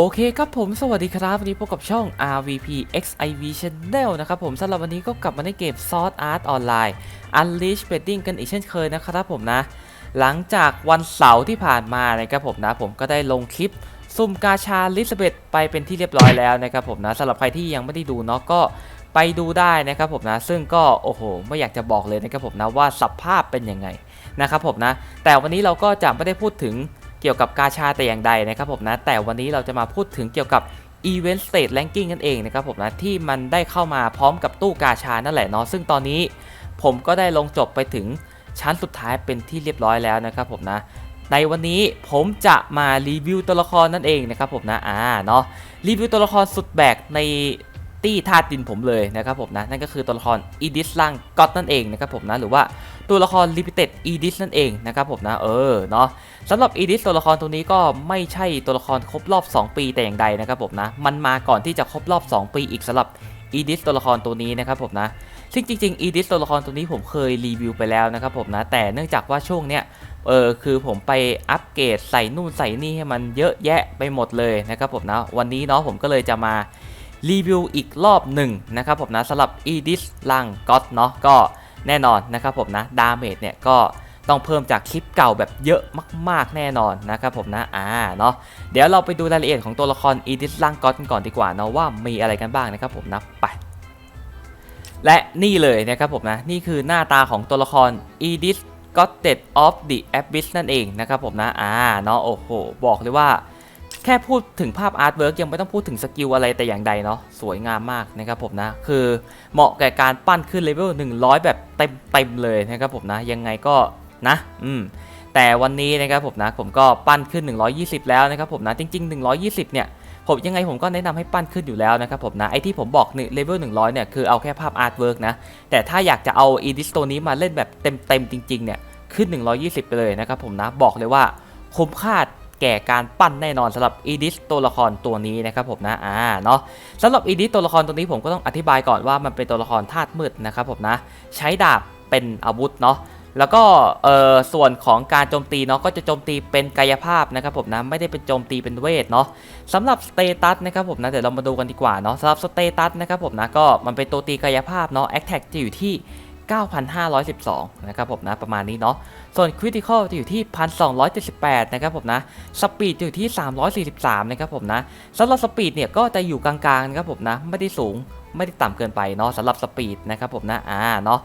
โอเคครับผมสวัสดีครับ วันนี้พบกับช่อง RVP XIV Channel นะครับผมสำหรับวันนี้ก็กลับมาในเกม Sword Art Online Unleash Betting กันอีกเช่นเคยนะครับผมนะ หลังจากวันเสาร์ที่ผ่านมานะครับผมนะผมก็ได้ลงคลิปซุ่มกาชาลิซาเบธไปเป็นที่เรียบร้อยแล้วนะครับผมนะสำหรับใครที่ยังไม่ได้ดูเนาะก็ไปดูได้นะครับผมนะ ซึ่งก็โอ้โห ไม่อยากจะบอกเลยนะครับผมนะว่าสภาพเป็นยังไงนะครับผมนะ แต่วันนี้เราก็จะไม่ได้พูดถึง เกี่ยวกับกาชาแต่อย่างใดนะครับผมนะแต่วันนี้เราจะมาพูดถึงเกี่ยวกับ Event State Ranking นั่นเองนะครับผมนะที่มันได้เข้ามาพร้อมกับตู้กาชานั่นแหละเนาะซึ่งตอนนี้ผมก็ได้ลงจบไปถึงชั้นสุดท้ายเป็นที่เรียบร้อยแล้วนะครับผมนะในวันนี้ผมจะมารีวิวตัวละครนั่นเองนะครับผมนะอ่าเนาะรีวิวตัวละครสุดแบกในตี้ธาตุดินผมเลยนะครับผมนะนั่นก็คือตัวละครอีดิสลังก็ตนั่นเองนะครับผมนะหรือว่า ตัวละครลิมิเต็ดอีดิสนั่นเองนะครับผมนะเออเนาะสำหรับอีดิสตัวละครตัวนี้ก็ไม่ใช่ตัวละครครบรอบ 2 ปีแต่อย่างใดนะครับผมนะมันมาก่อนที่จะครบรอบ 2 ปีอีกสำหรับอีดิสตัวละครตัวนี้นะครับผมนะซึ่งจริงๆอีดิสตัวละครตัวนี้ผมเคยรีวิวไปแล้วนะครับผมนะแต่เนื่องจากว่าช่วงเนี้ยเออคือผมไปอัปเกรดใส่นู่นใส่นี่ให้มันเยอะแยะไปหมดเลยนะครับผมนะวันนี้เนาะผมก็เลยจะมารีวิวอีกรอบหนึ่งนะครับผมนะสำหรับ e d i s ลังก็ตเนาะก็ แน่นอนนะครับผมนะดาเมจเนี่ยก็ต้องเพิ่มจากคลิปเก่าแบบเยอะมาก ๆ แน่นอนนะครับผมนะ อ่า เนาะ เดี๋ยวเราไปดูรายละเอียดของตัวละคร e d i s ลังก็ตกันก่อนดีกว่าเนาะว่ามีอะไรกันบ้างนะครับผมนะ ไป และนี่เลยนะครับผมนะ นี่คือหน้าตาของตัวละคร e d i s Goddess of the Abyss นั่นเองนะครับผมนะ อ่า เนาะ โอ้โห บอกเลยว่า ค่พูดถึงภาพอาร์ตเวิร์กยังไม่ต้องพูดถึงสกิลอะไรแต่อย่างใดเนาะสวยงามมากนะครับผมนะ คือเหมาะแก่การปั้นขึ้นเลเวล100 แบบเต็มเต็มๆเลยนะครับผมนะ ยังไงก็นะ อืมแต่วันนี้นะครับผมนะผมก็ปั้นขึ้น 120 แล้วนะครับผมนะจริง ๆ 120 เนี่ยผมยังไงผมก็แนะนำให้ปั้นขึ้นอยู่แล้วนะครับผมนะไอที่ผมบอกเลเวล100 เนี่ยคือเอาแค่ภาพอาร์ตเวิร์กนะแต่ถ้าอยากจะเอาอีดิสตัวนี้มาเล่นแบบเต็มๆจริงๆเนี่ยขึ้น 120 ไปเลยนะครับผมนะบอกเลยว่าคุ้มค่า แก่การปั้นแน่นอนสำหรับอีดิสตัวละครตัวนี้นะครับผมนะอ่าเนาะสำหรับอีดิสตัวละครตัวนี้ผมก็ต้องอธิบายก่อนว่ามันเป็นตัวละครธาตุมืดนะครับผมนะใช้ดาบเป็นอาวุธเนาะแล้วก็เอ่อส่วนของการโจมตีเนาะก็จะโจมตีเป็นกายภาพนะครับผมนะไม่ได้เป็นโจมตีเป็นเวทเนาะสำหรับสเตตัสนะครับผมนะเดี๋ยวเรามาดูกันดีกว่าเนาะสำหรับสเตตัสนะครับผมนะก็มันเป็นตัวตีกายภาพเนาะแอคแท็กจะอยู่ที่ 9,512 นะครับผมนะประมาณนี้เนาะ ส่วน Critical จะอยู่ที่ 1,278 นะครับผมนะสปีดจะอยู่ที่ 343 นะครับผมนะสำหรับสปีดเนี่ยก็จะอยู่กลางๆนะครับผมนะ ไม่ได้สูงไม่ได้ต่ำเกินไปเนาะสำหรับสปีดนะครับผมนะอ่าเนาะ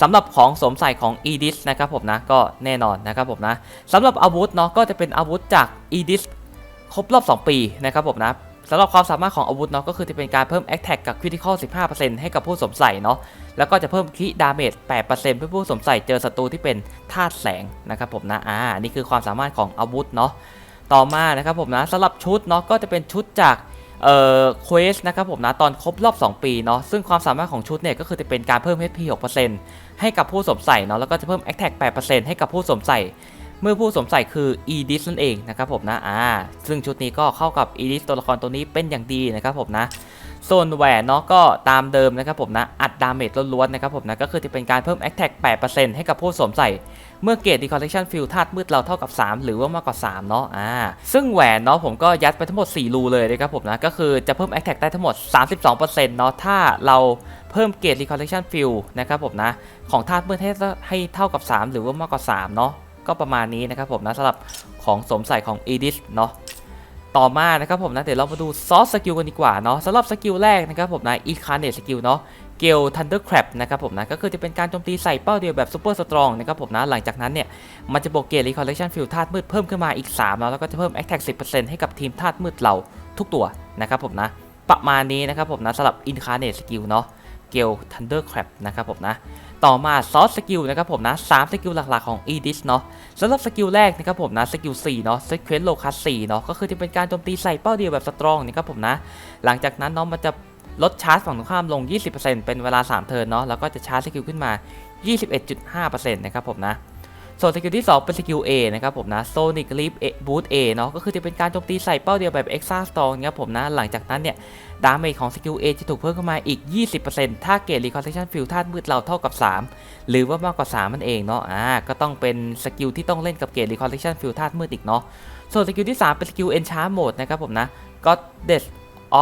สำหรับของสวมใส่ของ e d i s นะครับผมนะก็แน่นอนนะครับผมนะสำหรับอาวุธเนาะก็จะเป็นอาวุธจาก e d i s ครบรอบ 2 ปีนะครับผมนะ สำหรับความสามารถของอาวุธเนาะก็คือจะเป็นการเพิ่ม Attack กับ Critical 15%ให้กับผู้สวมใส่เนาะแล้วก็จะเพิ่มคิดาเมจ8%เพื่อผู้สวมใส่เจอศัตรูที่เป็นธาตุแสงนะครับผมนะอ่านี่คือความสามารถของอาวุธเนาะต่อมานะครับผมนะสำหรับชุดเนาะก็จะเป็นชุดจากเอ่อเควสนะครับผมนะตอนครบรอบ 2 ปีเนาะซึ่งความสามารถของชุดเนี่ยก็คือจะเป็นการเพิ่ม HP 6%ให้กับผู้สวมใส่เนาะแล้วก็จะเพิ่ม Attack 8%ให้กับผู้สวมใส่ เมื่อผู้สวมใส่คือ e d i s นั่นเองนะครับผมนะอ่าซึ่งชุดนี้ก็เข้ากับ e d i s ตัวละครตัวนี้เป็นอย่างดีนะครับผมนะส่วนแหวนเนาะก็ตามเดิมนะครับผมนะอัดดาเมจล้วนๆนะครับผมนะก็คือจะเป็นการเพิ่ม Attack 8%ให้กับผู้สวมใส่เมื่อเกรด Decoration Field ธาตุมืดเราเท่ากับ 3 หรือว่ามากกว่า 3 เนาะอ่าซึ่งแหวนเนาะผมก็ยัดไปทั้งหมด 4 รูเลยนะครับผมนะก็คือจะเพิ่ม Attack ได้ทั้งหมด 32%เนาะถ้าเราเพิ่มเกรด Decoration Field นะครับผมนะของธาตุมืดให้ให้เท่ากับ 3 หรือว่ามากกว่า 3 เนาะ ก็ประมาณนี้นะครับผมนะสำหรับของสมใส่ของ Edis เนาะต่อมานะครับผมนะเดี๋ยวเรามาดูซอสสกิลกันดีกว่าเนาะสำหรับสกิลแรกนะครับผมนะ e c a r n a t e สกิลเนาะเกลทันเดอร์แครบนะครับผมนะก็คือจะเป็นการโจมตีใส่เป้าเดียวแบบซูเปอร์สตรองนะครับผมนะหลังจากนั้นเนี่ย มันจะบวกเกรดรีคอลเลคชันฟิลธาตุมืดเพิ่มขึ้นมาอีก 3 แล้ว แล้วก็จะเพิ่มแอคแท็ก10%ให้กับทีมธาตุมืดเราทุกตัวนะครับผมนะประมาณนี้นะครับผมนะสำหรับอินคาร์เนตสกิลเนาะ กลทันเดอร์แครบนะครับผมนะ ต่อมาซอสสกิลนะครับผมนะ3สกิลหลักๆของ e d i s เนาะสำหรับสกิลแรกนะครับผมนะสกิล4เนาะ Sequence Locus 4เนาะก็คือจะเป็นการโจมตีใส่เป้าเดียวแบบสตรองนะครับผมนะ หลังจากนั้นเนาะมันจะลดชาร์จฝั่งตรงข้ามลง 20%เป็นเวลา 3 เทิร์นเนาะแล้วก็จะชาร์จสกิลขึ้นมา 21.5%นะครับผมนะ ส่วนสกิลที่ 2 เป็นสกิล A นะครับผมนะ Sonic Leap Boost A เนาะก็คือจะเป็นการโจมตีใส่เป้าเดียวแบบ Extra Storm นะครับผมนะ หลังจากนั้นเนี่ย ดาเมจของสกิล A จะถูกเพิ่มขึ้นมาอีก 20%ถ้าเกรด Reconstruction Field ธาตุมืดเราเท่ากับ 3 หรือว่ามากกว่า 3 มันเองเนาะอ่าก็ต้องเป็นสกิลที่ต้องเล่นกับเกรด Reconstruction Field ธาตุมืดอีกเนาะส่วนสกิลที่ 3 เป็นสกิล Enchant Mode นะครับผมนะ Goddess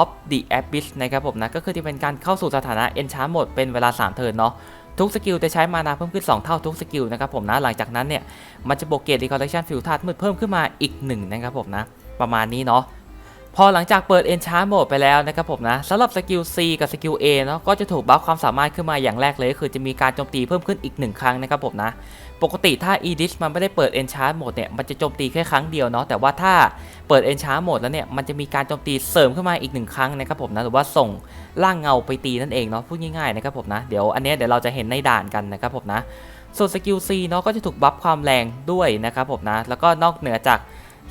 of the Abyss นะครับผมนะก็คือจะเป็นการเข้าสู่สถานะ Enchant Mode เป็นเวลา 3 เทิร์นเนาะ ทุกสกิลจะใช้มานาเพิ่มขึ้น 2 เท่าทุกสกิลนะครับผมนะหลังจากนั้นเนี่ยมันจะบวกเกรด Recollection ฟิวธาตุมืดเพิ่มขึ้นมาอีก1นะครับผมนะประมาณนี้เนาะ พอหลังจากเปิด Enchant Mode ไปแล้วนะครับผมนะสำหรับสกิล C กับสกิล A เนาะก็จะถูกบัฟความสามารถขึ้นมาอย่างแรกเลยก็คือจะมีการโจมตีเพิ่มขึ้นอีก 1 ครั้งนะครับผมนะ ปกติถ้า Edis มันไม่ได้เปิด Enchant Mode เนี่ยมันจะโจมตีแค่ครั้งเดียวเนาะแต่ว่าถ้าเปิด Enchant Mode แล้วเนี่ยมันจะมีการโจมตีเสริมขึ้นมาอีกหนึ่งครั้งนะครับผมนะหรือว่าส่งร่างเงาไปตีนั่นเองเนาะพูดง่ายๆนะครับผมนะเดี๋ยวอันนี้เดี๋ยวเราจะเห็นในด่านกันนะครับผมนะส่วนสกิล C เนาะก็จะถูกบัฟความแรงด้วยนะครับผมนะแล้วก็นอกเหนือจาก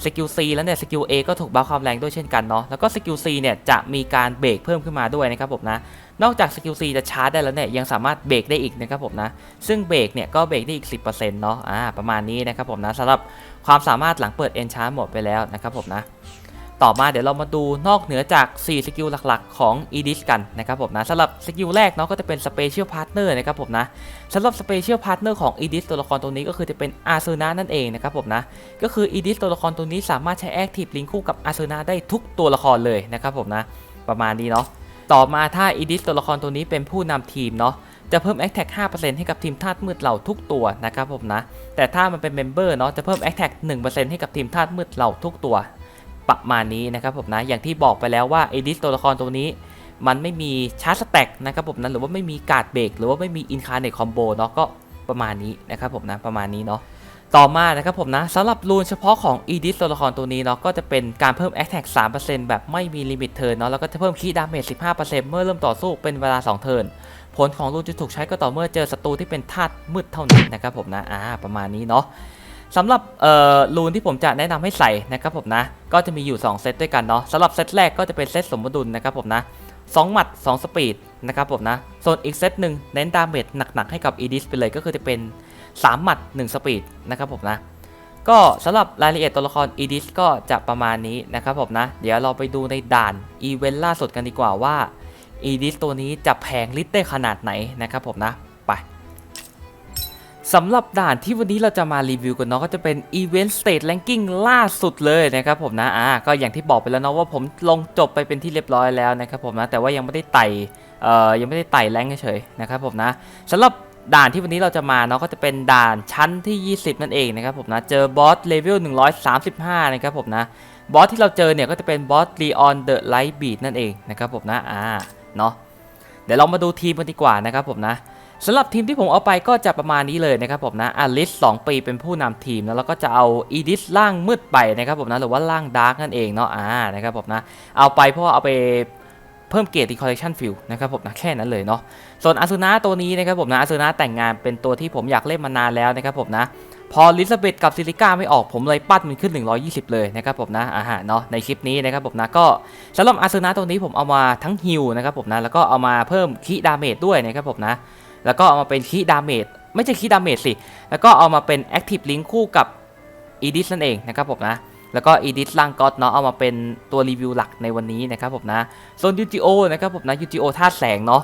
สกิล C แล้วเนี่ยสกิล A ก็ถูกบัฟความแรงด้วยเช่นกันเนาะแล้วก็สกิล C เนี่ยจะมีการเบรกเพิ่มขึ้นมาด้วยนะครับผมนะนอกจากสกิล C จะชาร์จได้แล้วเนี่ยยังสามารถเบรกได้อีกนะครับผมนะซึ่งเบรกเนี่ยก็เบรกได้อีก 10%เนาะอ่าประมาณนี้นะครับผมนะสำหรับความสามารถหลังเปิด Enchant หมดไปแล้วนะครับผมนะ ต่อมาเดี๋ยวเรามาดูนอกเหนือจาก 4 สกิลหลักๆ ของ Edis กันนะครับผมนะสำหรับสกิลแรกเนาะก็จะเป็น Special Partner นะครับผมนะสำหรับ Special Partner ของ Edis ตัวละครตัวนี้ก็คือจะเป็นอาซูนานั่นเองนะครับผมนะก็คือ Edis ตัวละครตัวนี้สามารถใช้ Active Link คู่กับอาซูนาได้ทุกตัวละครเลยนะครับผมนะประมาณนี้เนาะต่อมาถ้า Edis ตัวละครตัวนี้เป็นผู้นำทีมเนาะจะเพิ่ม Attack 5%ให้กับทีมธาตุมืดเหล่าทุกตัวนะครับผมนะ แต่ถ้ามันเป็นเมมเบอร์เนาะจะเพิ่ม Attack 1%ให้กับทีมธาตุมืดเหล่าทุกตัว ประมาณนี้นะครับผมนะอย่างที่บอกไปแล้วว่าเอดิสตัวละครตัวนี้ มันไม่มีชาร์จสแต็กนะครับผมนะหรือว่าไม่มีการ์ดเบรกหรือว่าไม่มีอินคาร์เนตคอมโบเนาะก็ประมาณนี้นะครับผมนะประมาณนี้เนาะต่อมานะครับผมนะสำหรับรูนเฉพาะของ e d i s ตัวละครตัวนี้เนาะก็จะเป็นการเพิ่ม Attack 3%แบบไม่มีลิมิตเทิร์นเนาะแล้วก็จะเพิ่มคีดาเมจ15%เมื่อเริ่มต่อสู้เป็นเวลา 2 เทิร์นผลของรูนจะถูกใช้ก็ต่อเมื่อเจอศัตรูที่เป็นธาตุมืดเท่านั้นนะครับผมนะอ่าประมาณนี้เนาะ สำหรับเอ่อรูนที่ผมจะแนะนำให้ใส่นะครับผมนะก็จะมีอยู่ 2 เซตด้วยกันเนาะสำหรับเซตแรกก็จะเป็นเซตสมดุลนะครับผมนะ2หมัด 2 สปีดนะครับผมนะส่วนอีกเซตหนึ่งเน้นดาเมจหนักๆให้กับอีดิสไปเลยก็คือจะเป็น 3 หมัด 1 สปีดนะครับผมนะก็สำหรับรายละเอียดตัวละครอีดิสก็จะประมาณนี้นะครับผมนะ เดี๋ยวเราไปดูในด่านอีเวนต์ล่าสุดกันดีกว่าว่าอีดิสตัวนี้จะแพงลิตรได้ขนาดไหนนะครับผมนะ สำหรับด่านที่วันนี้เราจะมารีวิวกันเนาะก็จะเป็น Event State Ranking ล่าสุดเลยนะครับผมนะอ่าก็อย่างที่บอกไปแล้วเนาะว่าผมลงจบไปเป็นที่เรียบร้อยแล้วนะครับผมนะแต่ว่ายังไม่ได้ไต่เอ่อยังไม่ได้ไต่แรงเฉยๆนะครับผมนะสำหรับด่านที่วันนี้เราจะมาเนาะก็จะเป็นด่านชั้นที่ 20 นั่นเองนะครับผมนะเจอบอสเลเวล135 นะครับผมนะบอสที่เราเจอเนี่ยก็จะเป็นบอส Leon the Light Beat นั่นเองนะครับผมนะอ่าเนาะเดี๋ยวเรามาดูทีมกันดีกว่านะครับผมนะ สำหรับทีมที่ผมเอาไปก็จะประมาณนี้เลยนะครับผมนะอลิส2ปีเป็นผู้นำทีมนะแล้วก็จะเอาอีดิสล่างมืดไปนะครับผมนะหรือว่าล่างดาร์กนั่นเองเนาะอ่านะครับผมนะเอาไปเพราะเอาไปเพิ่มเกียรติคอลเลคชันฟิลนะครับผมนะแค่นั้นเลยเนาะส่วนอาซูนาตัวนี้นะครับผมนะอาซูนาแต่งงานเป็นตัวที่ผมอยากเล่นมานานแล้วนะครับผมนะพอลิซาเบธกับซิลิก้าไม่ออกผมเลยปั้นมันขึ้น 120 เลยนะครับผมนะอ่าฮะเนาะในคลิปนี้นะครับผมนะก็สำหรับอาซูนาตัวนี้ผมเอามาทั้งฮิลนะครับผมนะแล้วก็เอามาเพิ่มคีดาเมจด้วยนะครับผมนะ แล้วก็เอามาเป็นคีดาเมจไม่ใช่คีดาเมจสิ แล้วก็เอามาเป็น Active Link คู่กับ e d i s นั่นเองนะครับผมนะ แล้วก็ e d i s ล่างก็อดเนาะเอามาเป็นตัวรีวิวหลักในวันนี้นะครับผมนะ ส่วน UGO นะครับผมนะ UGO ธาตุแสงเนาะ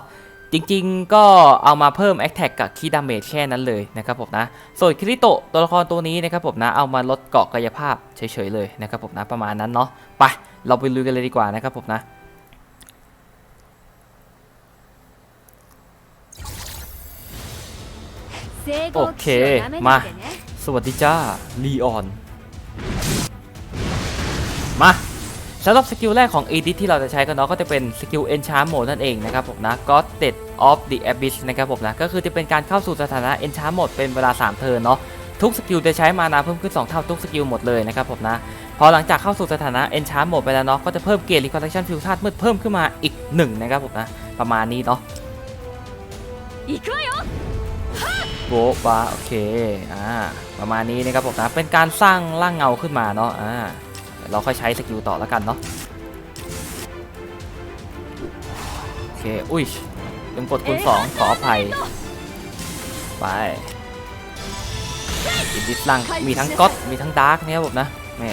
จริงๆ ก็เอามาเพิ่ม Attack กับคีดาเมจแค่นั้นเลยนะครับผมนะ ส่วนคริโตตัวละครตัวนี้นะครับผมนะเอามาลดเกาะกายภาพเฉยๆเลยนะครับผมนะประมาณนั้นเนาะไปเราไปลุยกันเลยดีกว่านะครับผมนะ โอเค มา สวัสดีจ้าลีออน มาสำหรับสกิลแรกของ e d i t ที่เราจะใช้กันเนาะก็จะเป็นสกิล Enchant Mode นั่นเองนะครับผมนะ Goddess of the Abyss นะครับผมนะ ก็คือจะเป็นการเข้าสู่สถานะ Enchant Mode เป็นเวลา 3 เทิร์นเนาะทุกสกิลจะใช้มานาเพิ่มขึ้น 2 เท่าทุกสกิลหมดเลยนะครับผมนะ พอหลังจากเข้าสู่สถานะ Enchant Mode ไปแล้วเนาะก็จะเพิ่มเกร์ Recollection ฟิวธาตุมืดเพิ่มขึ้นมาอีก 1 นะครับผมนะ ประมาณนี้เนาะ โบบะโอเคอ่าประมาณนี้นะครับผมนะเป็นการสร้างร่างเงาขึ้นมาเนาะอ่าเราค่อยใช้สกิลต่อแล้วกันเนาะโอเคอุ้ยลืมกดคูณสองขออภัยไปอินดิสลังมีทั้งก๊อตมีทั้งดาร์กเนี่ยครับผมนะแม่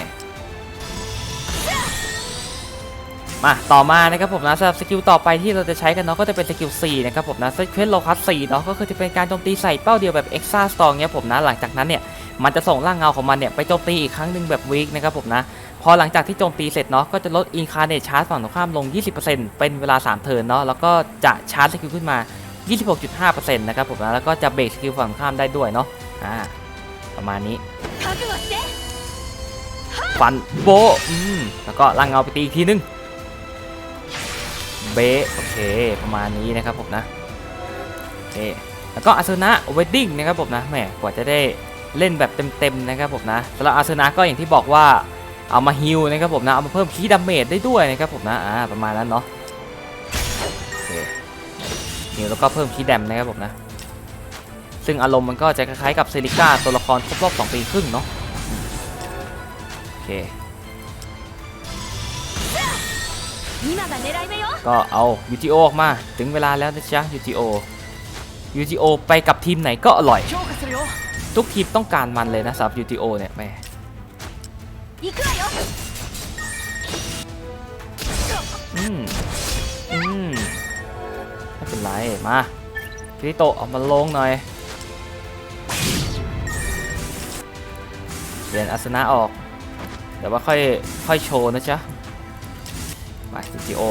มาต่อมานะครับผมนะสำหรับสกิลต่อไปที่เราจะใช้กันเนาะก็จะเป็นสกิล4นะครับผมนะเซตเควสโลคัส4เนาะก็คือจะเป็นการโจมตีใส่เป้าเดียวแบบเอ็กซ์ตร้าสตองเนี่ยผมนะหลังจากนั้นเนี่ยมันจะส่งร่างเงาของมันเนี่ยไปโจมตีอีกครั้งหนึ่งแบบวีคนะครับผมนะพอหลังจากที่โจมตีเสร็จเนาะก็จะลดอินคาร์เนชาร์จฝั่งตรงข้ามลง 20%เป็นเวลา 3 เทิร์นเนาะแล้วก็จะชาร์จสกิลขึ้นมา 26.5%นะครับผมนะแล้วก็จะเบรกสกิลฝั่งข้ามได้ด้วยเนาะอ่าประมาณนี้ฟันโบอืมแล้วก็ล่างเงาไปตีอีกทีนึง เบะโอเค ประมาณนี้นะครับผมนะโอเคแล้วก็อาซูนะเวดดิ้งนะครับผมนะแหมกว่าจะได้เล่นแบบเต็มๆนะครับผมนะสำหรับอาซูนะก็อย่างที่บอกว่าเอามาฮิลนะครับผมนะเอามาเพิ่มคีย์ดาเมจได้ด้วยนะครับผมนะอ่าประมาณนั้นเนาะเฮิลแล้วก็เพิ่มคีย์แดมนะครับผมนะซึ่งอารมณ์มันก็จะคล้ายๆกับเซริก้าตัวละครครบรอบ2ปีครึ่งเนาะโอเค ก็เอายูทีโอออกมา ถึงเวลาแล้วนะจ๊ะยูทีโอยูทีโอไปกับทีมไหนก็อร่อย ทุกทีมต้องการมันเลยนะสับยูทีโอเนี่ยแม่ไม่เป็นไร มาคิริโตออกมาลงหน่อย เปลี่ยนอาสนะออก แต่ว่าค่อยค่อยโชว์นะจ๊ะ ไปจีโอ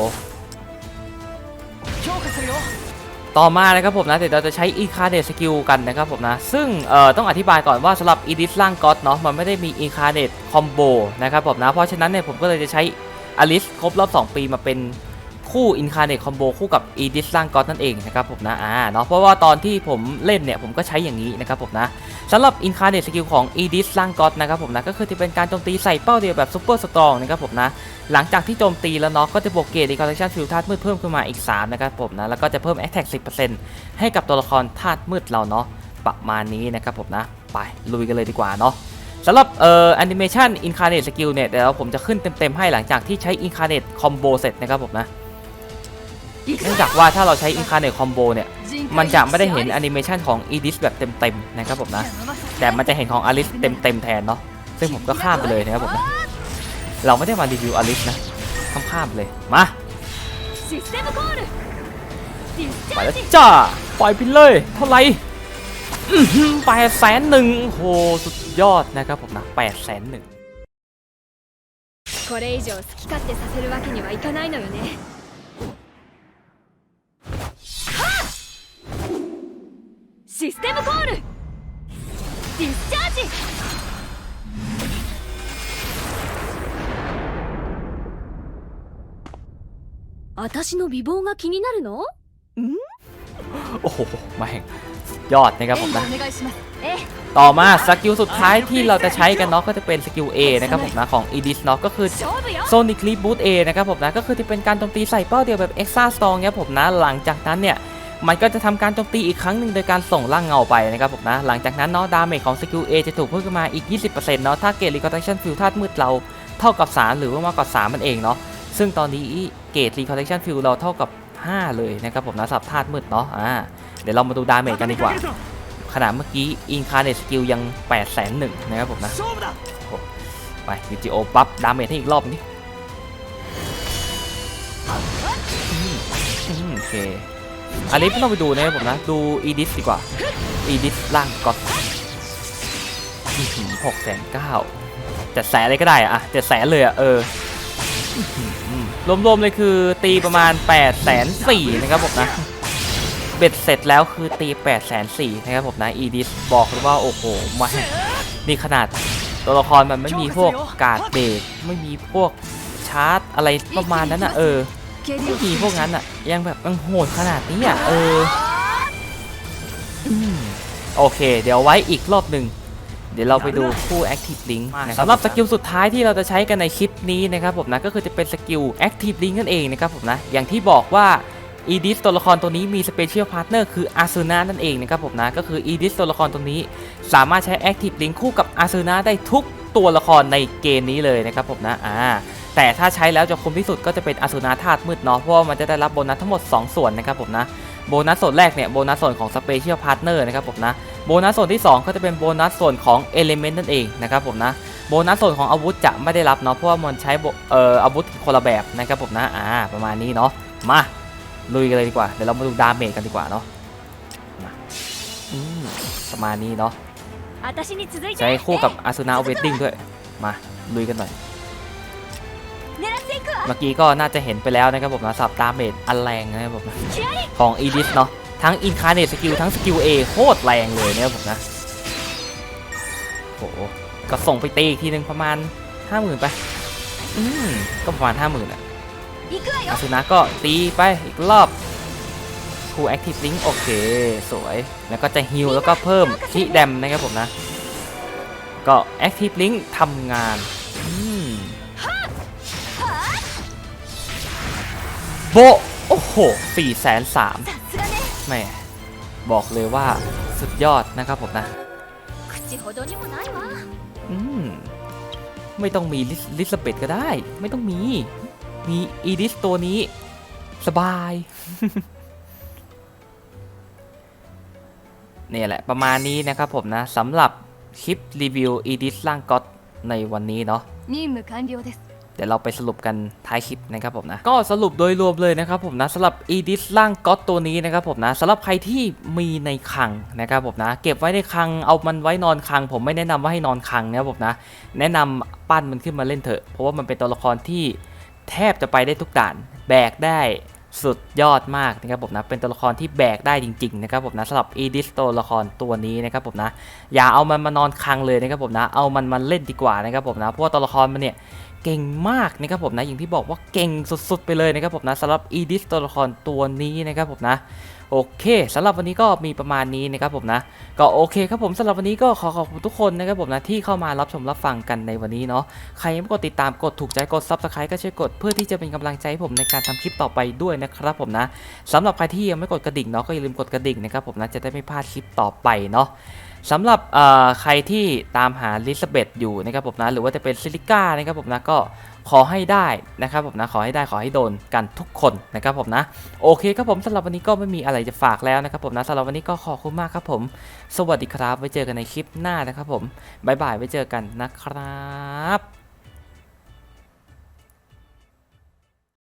ต่อมานะครับผมนะเดี๋ยวเราจะใช้อีคาเดตสกิลกันนะครับผมนะ ซึ่งเอ่อต้องอธิบายก่อนว่าสำหรับอีดิสร่างก็อดเนาะมันไม่ได้มีอีคาเดตคอมโบนะครับผมนะ เพราะฉะนั้นเนี่ยผมก็เลยจะใช้อลิสครบรอบ 2 ปีมาเป็น คู่ Incarnate Combo คู่กับ Edith ร่างกอดนั่นเองนะครับผมนะอ่าเนาะเพราะว่าตอนที่ผมเล่นเนี่ยผมก็ใช้อย่างนี้นะครับผมนะสำหรับ Incarnate Skill ของ Edith ร่างกอดนะครับผมนะก็คือจะเป็นการโจมตีใส่เป้าเดียวแบบ Super Strong นะครับผมนะหลังจากที่โจมตีแล้วเนาะก็จะบวกเกรด Recollection Field ธาตุมืดเพิ่มขึ้นมาอีก3นะครับผมนะแล้วก็จะเพิ่ม Attack 10%ให้กับตัวละครธาตุมืดเราเนาะประมาณนี้นะครับผมนะไปลุยกันเลยดีกว่าเนาะสำหรับเอ่อ Animation Incarnate Skill เนี่ยเดี๋ยวผมจะขึ้นเต็มๆให้หลังจากที่ใช้ Incarnate Combo เสร็จนะครับผมนะ เนื่องจากว่าถ้าเราใช้ Incarnate Combo เนี่ย มันจะไม่ได้เห็น Animation ของ Edis แบบเต็มๆนะครับผมนะ แต่มันจะเห็นของ Alice เต็มๆแทนเนาะ ซึ่งผมก็ข้ามไปเลยนะครับผมนะ เราไม่ได้มารีวิว Alice นะ ข้ามข้ามๆไปเลย มา システムコールディスチ ไป ャー แล้ว ジ จ้า ปล่อยไปเลย เท่าไหร่แปดแสนหนึ่งโห สุดยอดนะครับผมนะแปดแสนหนึ่ง これ以上好き勝手させるわけにはいかないのよね システムコールディスチャージ私の美貌が気になるの โอ้โหมาแห่งสุดยอดนะครับผมนะ お願いしますええ ต่อมาสกิลสุดท้ายที่เราจะใช้กันเนาะก็จะเป็นสกิล A นะครับผมนะของ Edis เนาะก็คือ 勝負よ Sonic Reboot A นะครับผมนะก็คือจะเป็นการโจมตีใส่เป้าเดียวแบบ Extra Strong เนี่ยผมนะหลังจากนั้นเนี่ย มันก็จะทำการโจมตีอีกครั้งหนึ่งโดยการส่งร่างเงาไปนะครับผมนะ หลังจากนั้นเนาะดาเมจของสกิล A จะถูกเพิ่มขึ้นมาอีก 20%เนาะถ้าเกรด Reconstruction Field ธาตุมืดเราเท่ากับ 3 หรือว่ามากกว่า 3 มันเองเนาะซึ่งตอนนี้เกรด Reconstruction Field เราเท่ากับ 5 เลยนะครับผมนะสับธาตุมืดเนาะอ่าเดี๋ยวเรามาดูดาเมจกันดีกว่าขนาดเมื่อกี้ Incarnate Skill ยัง8 1 0 0 0นะครับผมนะไป VGO ปั๊บดาเมจให้อีกรอบนี้อืมโอเค อันนี้ไม่ต้องไปดูนะครับผมนะ ดู Edis ดีกว่า Edis ล่างก็หกแสนเก้าเจ็ดแสนเลยก็ได้อะเจ็ดแสนเลยอะเออรวมๆเลยคือตีประมาณ8ปดแสนสี่นะครับผมนะ เบ็ดเสร็จแล้วคือตี8ปดแสนสี่นะครับผมนะ Edis บอกเลยว่าโอ้โหมานี่ขนาดตัวละครมันไม่มีพวกการ์ดเบรกไม่มีพวกชาร์จอะไรประมาณนั้นอะเออ ไม่มีพวกนั้นอะ ยังแบบยังโหดขนาดนี้อะเอออืมโอเค เดี๋ยวไว้อีกรอบหนึ่งเดี๋ยวเราไปดูคู่ Active Link นะครับสำหรับสกิลสุดท้ายที่เราจะใช้กันในคลิปนี้นะครับผมนะก็คือจะเป็นสกิล Active Link นั่นเองนะครับผมนะอย่างที่บอกว่า Edis ตัวละครตัวนี้มี Special Partner คือ Asuna นั่นเองนะครับผมนะก็คือ Edis ตัวละครตัวนี้ สามารถใช้ Active Link คู่กับ Asuna ได้ทุกตัวละครในเกมนี้เลยนะครับผมนะอ่า แต่ถ้าใช้แล้วจะคุ้มที่สุดก็จะเป็นอสุนาธาตุมืดเนาะเพราะว่ามันจะได้รับโบนัสทั้งหมด 2 ส่วนนะครับผมนะโบนัสส่วนแรกเนี่ยโบนัสส่วนของสเปเชียลพาร์ทเนอร์นะครับผมนะโบนัสส่วนที่ 2 ก็จะเป็นโบนัสส่วนของเอลิเมนต์นั่นเองนะครับผมนะโบนัสส่วนของอาวุธจะไม่ได้รับเนาะเพราะว่ามันใช้อาวุธคนละแบบนะครับผมนะอ่าประมาณนี้เนาะมาลุยกันเลยดีกว่าเดี๋ยวเรามาดูดาเมจกันดีกว่าเนาะมาอืมประมาณนี้เนาะใช้คู่กับอาสุนาอเวตติ้งด้วยมาลุยกันหน่อย เมื่อกี้ก็น่าจะเห็นไปแล้วนะครับผมนะสับตามเมดอันแรงนะครับผมของอีดิสเนาะทั้งอินคาร์เนตสกิลทั้งสกิลเอโคตรแรงเลยเนี่ยผมนะโหก็ส่งไปตีอีกทีนึงประมาณห้าหมื่นไป อืมก็ประมาณห้าหมื่นอะอาซูนะก็ตีไปอีกรอบคูแอคทีฟลิงโอเค สวย แล้วก็จะฮิลแล้วก็เพิ่มที่แดมนะครับผมนะ ก็แอคทีฟลิงทำงาน โบโอ้โห4ี่แสนสามแม่บอกเลยว่าสุดยอดนะครับผมนะอืมไม่ต้องมีลิสเบตก็ได้ ไม่ต้องมี มีอีดิสตัวนี้ สบาย เนี่ยแหละประมาณนี้นะครับผมนะสำหรับคลิปรีวิวอีดิสร่างก็ตในวันนี้เนาะ เดี๋ยวเราไปสรุปกันท้ายคลิปนะครับผมนะ ก็สรุปโดยรวมเลยนะครับผมนะสำหรับ e d i s ร่างก็อตตัวนี้นะครับผมนะสำหรับใครที่มีในคังนะครับผมนะ เก็บไว้ในคังเอามันไว้นอนคัง ผมไม่แนะนำว่าให้นอนคังนะครับผมนะ แนะนำปั้นมันขึ้นมาเล่นเถอะ เพราะว่ามันเป็นตัวละครที่แทบจะไปได้ทุกด่าน แบกได้สุดยอดมากนะครับผมนะเป็นตัวละครที่แบกได้จริงๆนะครับผมนะสำหรับ e d i s ตัวละครตัวนี้นะครับผมนะอย่าเอามันมานอนคังเลยนะครับผมนะเอามันมาเล่นดีกว่านะครับผมนะเพราะว่าตัวละครมันเนี่ย เก่งมากนะครับผมนะอย่างที่บอกว่าเก่งสุดๆไปเลยนะครับผมนะสำหรับอีดิสตัวละครตัวนี้นะครับผมนะโอเคสำหรับวันนี้ก็มีประมาณนี้นะครับผมนะ ก็โอเคครับผมสำหรับวันนี้ก็ขอขอบคุณทุกคนนะครับผมนะที่เข้ามารับชมรับฟังกันในวันนี้เนาะใครยังไม่กดติดตามกดถูกใจกด subscribe ก็ช่วยกดเพื่อที่จะเป็นกำลังใจให้ผมในการทำคลิปต่อไปด้วยนะครับผมนะสำหรับใครที่ยังไม่กดกระดิ่งเนาะก็อย่าลืมกดกระดิ่งนะครับผมนะจะได้ไม่พลาดคลิปต่อไปเนาะ สำหรับใครที่ตามหาลิซาเบธอยู่นะครับผมนะหรือว่าจะเป็นซิลิก้านะครับผมนะก็ขอให้ได้นะครับผมนะขอให้ได้ขอให้โดนกันทุกคนนะครับผมนะโอเคครับผมสำหรับวันนี้ก็ไม่มีอะไรจะฝากแล้วนะครับผมนะสำหรับวันนี้ก็ขอบคุณมากครับผม สวัสดีครับไว้เจอกันในคลิปหน้านะครับผมบ๊ายบายไว้เจอกันนะครับ